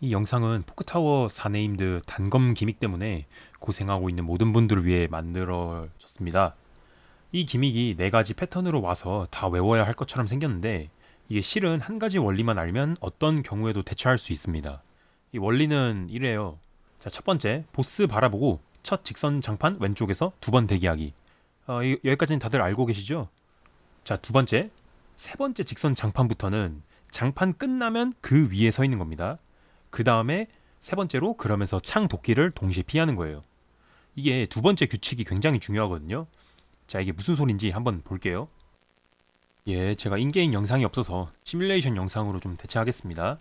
이 영상은 포크타워 사네임드 단검 기믹 때문에 고생하고 있는 모든 분들을 위해 만들어졌습니다. 이 기믹이 네 가지 패턴으로 와서 다 외워야 할 것처럼 생겼는데 이게 실은 한 가지 원리만 알면 어떤 경우에도 대처할 수 있습니다. 이 원리는 이래요. 자, 첫 번째, 보스 바라보고 첫 직선 장판 왼쪽에서 두 번 대기하기. 어, 이- 여기까지는 다들 알고 계시죠? 자, 두 번째, 세 번째 직선 장판부터는 장판 끝나면 그 위에 서 있는 겁니다. 그 다음에 세 번째로 그러면서 창 도끼를 동시에 피하는 거예요. 이게 두 번째 규칙이 굉장히 중요하거든요. 자, 이게 무슨 소린지 한번 볼게요. 예, 제가 인게임 영상이 없어서 시뮬레이션 영상으로 좀 대체하겠습니다.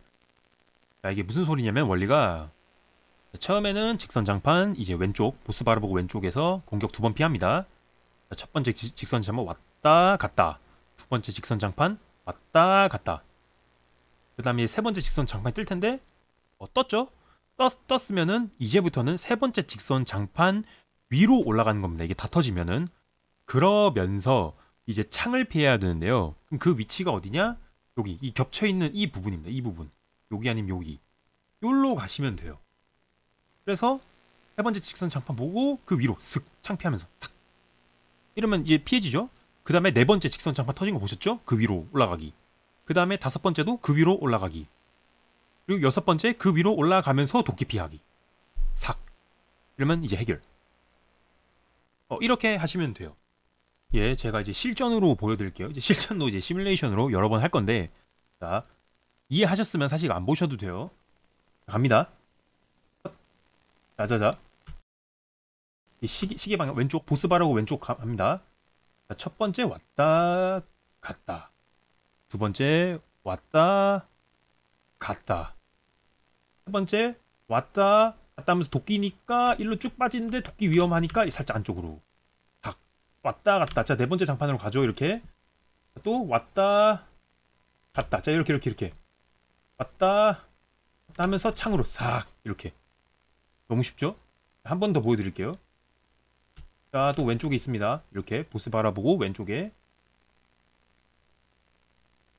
자, 이게 무슨 소리냐면 원리가 처음에는 직선 장판 이제 왼쪽 보스 바라보고 왼쪽에서 공격 두 번 피합니다. 자, 첫 번째 지- 직선 장판 왔다 갔다. 두 번째 직선 장판 왔다 갔다. 그 다음에 세 번째 직선 장판이 뜰 텐데 어, 떴죠? 떴, 떴으면은 이제부터는 세 번째 직선 장판 위로 올라가는 겁니다. 이게 다 터지면은 그러면서 이제 창을 피해야 되는데요. 그럼 그 위치가 어디냐? 여기 이 겹쳐 있는 이 부분입니다. 이 부분. 여기 아니면 여기. 여기로 가시면 돼요. 그래서 세 번째 직선 장판 보고 그 위로 슥 창피하면서 탁 이러면 이제 피해지죠. 그 다음에 네 번째 직선 장판 터진 거 보셨죠? 그 위로 올라가기. 그 다음에 다섯 번째도 그 위로 올라가기. 그리고 여섯 번째 그 위로 올라가면서 도끼 피하기. 삭. 이러면 이제 해결. 어, 이렇게 하시면 돼요. 예, 제가 이제 실전으로 보여드릴게요. 이제 실전도 이제 시뮬레이션으로 여러 번 할 건데, 자, 이해하셨으면 사실 안 보셔도 돼요. 갑니다. 자자자. 이 시계, 시계 방향 왼쪽 보스 바라고 왼쪽 가- 갑니다. 자, 첫 번째 왔다 갔다. 두 번째 왔다 갔다. 세 번째 왔다 갔다 하면서 도끼니까 일로 쭉 빠지는데 도끼 위험하니까 살짝 안쪽으로 탁 왔다 갔다. 자 네 번째 장판으로 가죠 이렇게. 또 왔다 갔다. 자 이렇게 이렇게 이렇게 왔다 갔다 하면서 창으로 싹 이렇게. 너무 쉽죠? 한 번 더 보여드릴게요. 자, 또 왼쪽에 있습니다. 이렇게 보스 바라보고 왼쪽에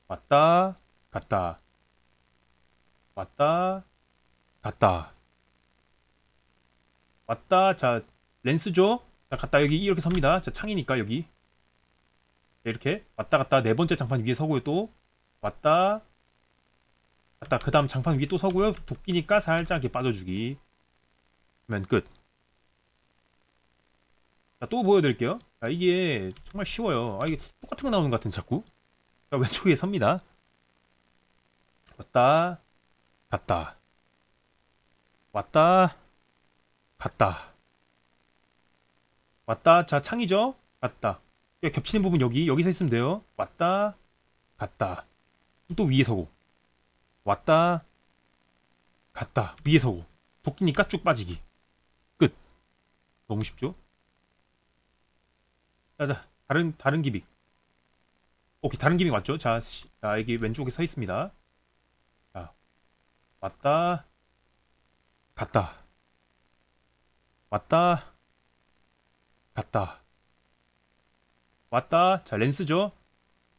왔다 갔다 왔다 갔다 왔다 자 렌스죠? 자 갔다 여기 이렇게 섭니다. 자 창이니까 여기 자, 이렇게 왔다 갔다 네 번째 장판 위에 서고요 또 왔다 갔다 그 다음 장판 위에 또 서고요 도끼니까 살짝 이렇게 빠져주기 면 끝. 자, 또 보여드릴게요. 자, 이게 정말 쉬워요. 아, 이게 똑같은 거 나오는 것 같은 자꾸. 자, 왼쪽에 섭니다. 왔다, 갔다. 왔다, 갔다. 왔다, 자, 창이죠? 여기 겹치는 부분 여기, 여기 서 있으면 돼요. 왔다, 갔다. 또 위에 서고. 왔다, 갔다. 위에 서고. 도끼니까 쭉 빠지기. 끝. 너무 쉽죠? 자자 다른 다른 기믹. 오케이 다른 기믹 맞죠? 자, 시- 자 여기 왼쪽에 서 있습니다. 자 왔다 갔다. 왔다. 갔다. 왔다. 자 렌스죠?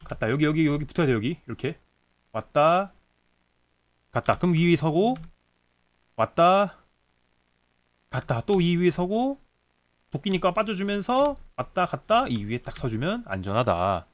갔다. 여기 여기 여기 붙어야 돼 여기. 이렇게. 왔다. 갔다. 그럼 위 위에 서고 왔다. 갔다. 또 이 위에 서고 도끼니까 빠져주면서 왔다 갔다. 이 위에 딱 서주면 안전하다